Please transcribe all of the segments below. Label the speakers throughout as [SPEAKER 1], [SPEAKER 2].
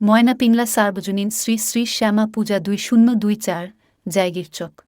[SPEAKER 1] ময়না পিংলা সার্বজনীন শ্রী শ্রী শ্যামা পূজা দুই শূন্য দুই চার জায়গির চক।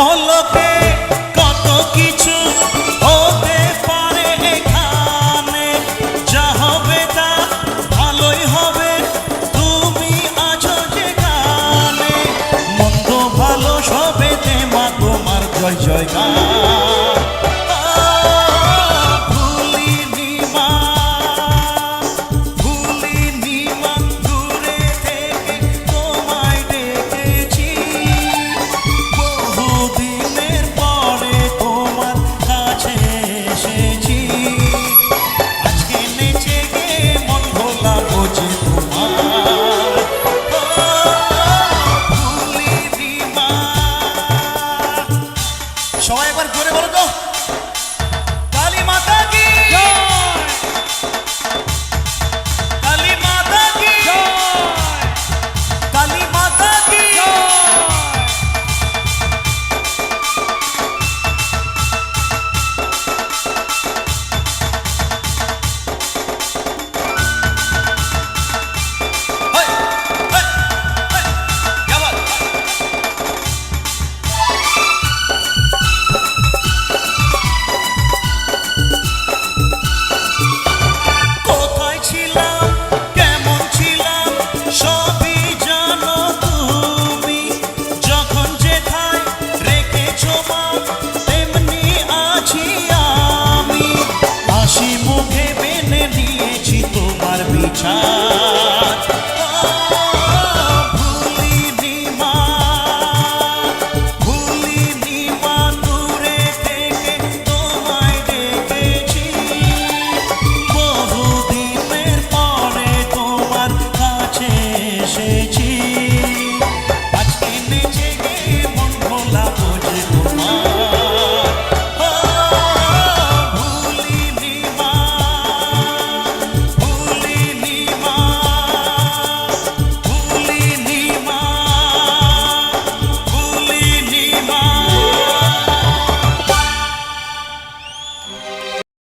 [SPEAKER 2] পলকে